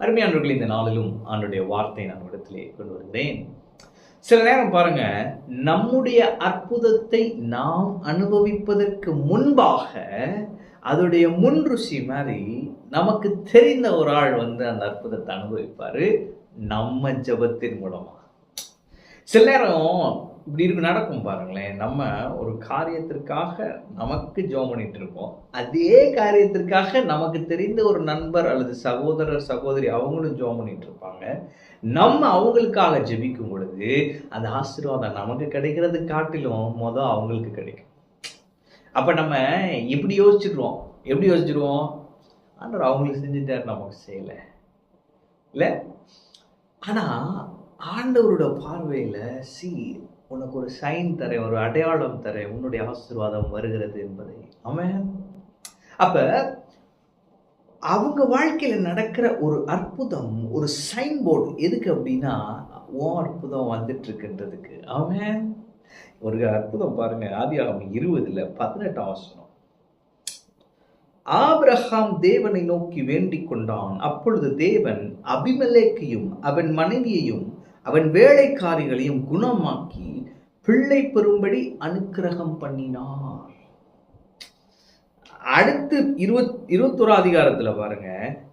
அருமையானவர்கள் இந்த நாளிலும் ஆண்டுடைய வார்த்தை நான் இடத்திலே கொண்டு வருகிறேன். சில நேரம் பாருங்க நம்முடைய அற்புதத்தை நாம் அனுபவிப்பதற்கு முன்பாக அதோடைய முன் ருசி மாதிரி நமக்கு தெரிந்த ஒரு ஆள் வந்து அந்த அற்புதத்தை அனுபவிப்பாரு. நம்ம ஜெபத்தின் மூலமாக. சில நேரம் இப்படி இருக்கு நடக்கும் பாருங்களேன். நம்ம ஒரு காரியத்திற்காக நமக்கு ஜோம் பண்ணிட்டு இருப்போம். அதே காரியத்திற்காக நமக்கு தெரிந்த ஒரு நண்பர் அல்லது சகோதரர் சகோதரி அவங்களும் ஜோம் பண்ணிட்டு இருப்பாங்க. நம்ம அவங்களுக்காக ஜெபிக்கும் பொழுது அந்த ஆசீர்வாதம் நமக்கு கிடைக்கிறது காட்டிலும் மொதல் அவங்களுக்கு கிடைக்கும். அப்ப நம்ம இப்படி யோசிச்சிடுவோம் எப்படி யோசிச்சிடுவோம் ஆனால் அவங்களுக்கு செஞ்சுட்டார் நமக்கு செய்யலை. இல்லை? ஆனால் ஆண்டவரோட பார்வையில சி உனக்கு ஒரு சைன் தரேன் ஒரு அடையாளம் தரேன் உன்னுடைய ஆசீர்வாதம் வருகிறது என்பதை. அவன் அப்ப அவங்க வாழ்க்கையில நடக்கிற ஒரு அற்புதம் ஒரு சைன் போர்டு எதுக்கு அப்படின்னா உன் அற்புதம் வந்துட்டு இருக்குன்றதுக்கு அவன் ஒரு அற்புதம் பாருங்க ஆகும் இருபதுல பதினெட்டாம் வசனம். ஆபிரஹாம் தேவனை நோக்கி வேண்டிக் கொண்டான் அப்பொழுது தேவன் அபிமலேக்கையும் அவன் மனைவியையும் அவன் வேலைக்காரிகளையும் குணமாக்கி பிள்ளை பெறும்படி அனுக்கிரகம் பண்ணினார் அடுத்து இருபத் இருபத்தொரு அதிகாரத்துல பாருங்க.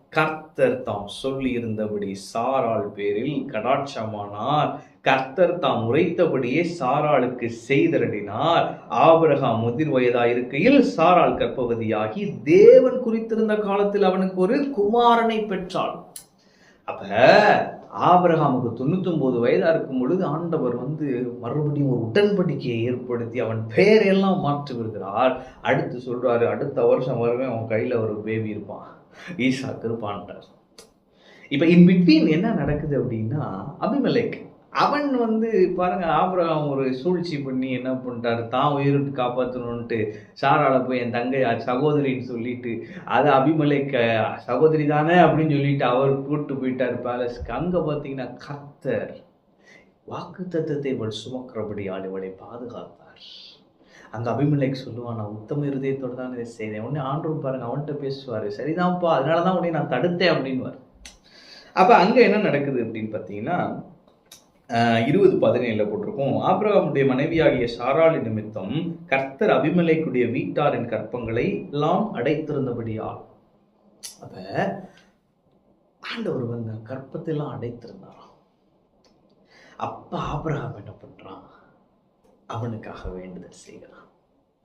கர்த்தர் தாம் சொல்லி இருந்தபடி சாராள் பேரில் கடாட்சமானார். கர்த்தர் தாம் உரைத்தபடியே சாராளுக்கு செய்தரடினார் ஆபிரகாம் முதிர் வயதாயிருக்கையில் சாராள் கற்பவதியாகி தேவன் குறித்திருந்த காலத்தில் அவனுக்கு ஒரு குமாரனை பெற்றாள். அப்ப ஆபிரகாமுக்கு தொண்ணூத்தொம்பது வயதா இருக்கும் பொழுது ஆண்டவர் வந்து மறுபடியும் ஒரு உடன்படிக்கையை ஏற்படுத்தி அவன் பெயரெல்லாம் மாற்றி விடுகிறார் அடுத்து சொல்றாரு அடுத்த வருஷம் வரவே அவன் கையில ஒரு பேபி இருப்பான். ஈஷா கிருப்பான்ட்டார் இப்ப இன் பிட்வீன் என்ன நடக்குது அப்படின்னா அபிமலேக் அவன் வந்து பாருங்க ஆபரகம் ஒரு சூழ்ச்சி பண்ணி என்ன பண்ணிட்டாரு? தான் உயிரிட்டு காப்பாற்றணுன்ட்டு சாரால போய் என் தங்கை சகோதரின்னு சொல்லிட்டு அது அபிமலைக்க சகோதரி தானே அப்படின்னு சொல்லிட்டு அவர் கூப்பிட்டு போயிட்டார் பேலஸ்க்கு அங்கே பார்த்தீங்கன்னா கத்தர் வாக்கு தத்தத்தை இவள் சுமக்கிறபடி ஆள் இவளை பாதுகாத்தார். அங்க அபிமலைக்கு சொல்லுவான் நான் உத்தம இருதயத்தோடு தான் இதை செய்தேன். உடனே ஆண்டும் பாருங்க அவன்கிட்ட பேசுவார். சரிதான்ப்பா அதனால தான் உடனே நான் தடுத்தேன் அப்படின்னுவார். அப்போ அங்கே என்ன நடக்குது அப்படின்னு பார்த்தீங்கன்னா இருபது பதினேழில் போட்டிருக்கோம். ஆப்ரகாமுடைய மனைவியாகிய சாராளி நிமித்தம் கர்த்தர் அபிமலைக்குடைய வீட்டாரின் கற்பங்களை எல்லாம் அடைத்திருந்தபடியால். அப்ப ஆண்டவர் வந்து கற்பத்தை எல்லாம் அடைத்திருந்தாராம். அப்ப ஆபிரகாம் என்ன பண்றான்? அவனுக்காக வேண்டுதல் செய்கிறான்.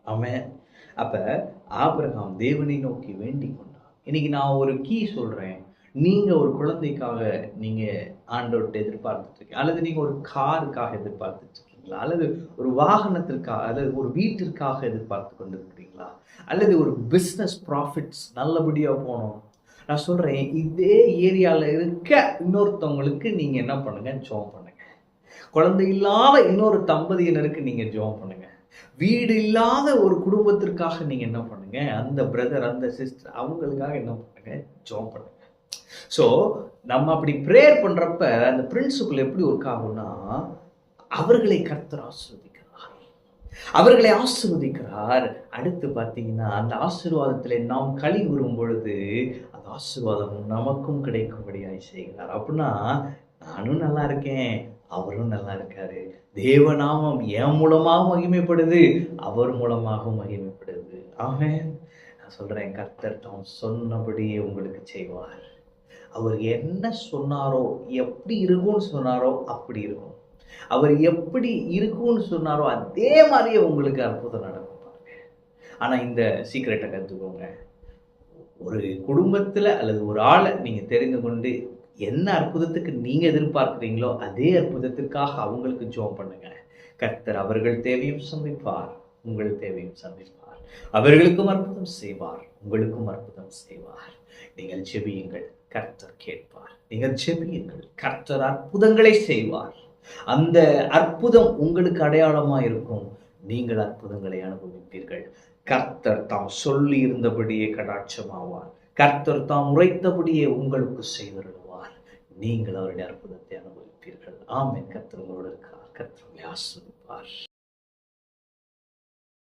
அவன் அப்ப ஆபிரகாம் தேவனை நோக்கி வேண்டிக் கொண்டான். இன்னைக்கு நான் ஒரு கீ சொல்றேன். நீங்க ஒரு குழந்தைக்காக நீங்க ஆண்டவர்கிட்ட எதிர்பார்த்துட்டு இருக்கீங்க அல்லது நீங்க ஒரு காருக்காக எதிர்பார்த்துட்டு இருக்கீங்களா அல்லது ஒரு வாகனத்திற்காக அல்லது ஒரு வீட்டிற்காக எதிர்பார்த்து கொண்டிருக்கிறீங்களா? அல்லது ஒரு பிஸ்னஸ் ப்ராஃபிட்ஸ் நல்லபடியா போகணும். நான் சொல்றேன் இதே ஏரியால இருக்க இன்னொருத்தவங்களுக்கு நீங்க என்ன பண்ணுங்க? ஜோம் பண்ணுங்க. குழந்தை இல்லாத இன்னொரு தம்பதியினருக்கு நீங்க ஜோம் பண்ணுங்க. வீடு இல்லாத ஒரு குடும்பத்திற்காக நீங்க என்ன பண்ணுங்க? அந்த பிரதர் அந்த சிஸ்டர் அவங்களுக்காக என்ன பண்ணுங்க? ஜோம் பண்ணுங்க. ஸோ நம்ம அப்படி ப்ரேயர் பண்றப்ப அந்த பிரின்சிபல் எப்படி ஒர்க் ஆகும்னா அவர்களை கர்த்தர் ஆசிர்வதிக்கிறார். அவர்களை ஆசிர்வதிக்கிறார். அடுத்து பார்த்தீங்கன்னா அந்த ஆசீர்வாதத்தில் நாம் களி கூறும் பொழுது அந்த ஆசீர்வாதம் நமக்கும் கிடைக்கும்படியாய் செய்கிறார். அப்படின்னா நானும் நல்லா இருக்கேன் அவரும் நல்லா இருக்காரு. தேவநாமம் என் மூலமாக மகிமைப்படுது அவர் மூலமாக மகிமைப்படுது. ஆமே நான் சொல்றேன் கர்த்தர் தாம் சொன்னபடியே உங்களுக்கு செய்வார். அவர் என்ன சொன்னாரோ எப்படி இருக்கும்னு சொன்னாரோ அப்படி இருக்கும். அவர் எப்படி இருக்கும்னு சொன்னாரோ அதே மாதிரியே உங்களுக்கு அற்புதம் நடக்கும் ஆனால் இந்த சீக்ரெட்டை கற்றுக்கோங்க ஒரு குடும்பத்தில் அல்லது ஒரு ஆளை நீங்கள் தெரிந்து கொண்டு என்ன அற்புதத்துக்கு நீங்கள் எதிர்பார்க்குறீங்களோ அதே அற்புதத்திற்காக அவங்களுக்கு ஜோம் பண்ணுங்க. கர்த்தர் அவர்கள் தேவையும் சந்திப்பார் உங்கள் தேவையும் சந்திப்பார். அவர்களுக்கும் அற்புதம் செய்வார் உங்களுக்கும் அற்புதம் செய்வார். நீங்கள் ஜெபியுங்கள். கர்த்தர் கேட்பார். நீங்கள் செபியுங்கள் கர்த்தர் அற்புதங்களை செய்வார். அந்த அற்புதம் உங்களுக்கு அடையாளமா இருக்கும் நீங்கள் அற்புதங்களை அனுபவிப்பீர்கள். கர்த்தர் தாம் சொல்லி இருந்தபடியே கடாட்சமாவார். கர்த்தர் தாம் உரைத்தபடியே உங்களுக்கு செய்திருவார். நீங்கள் அவருடைய அற்புதத்தை அனுபவிப்பீர்கள். ஆமென். கர்த்தர் உங்களோடு இருக்கார். கர்த்தர் ஆசிரிப்பார்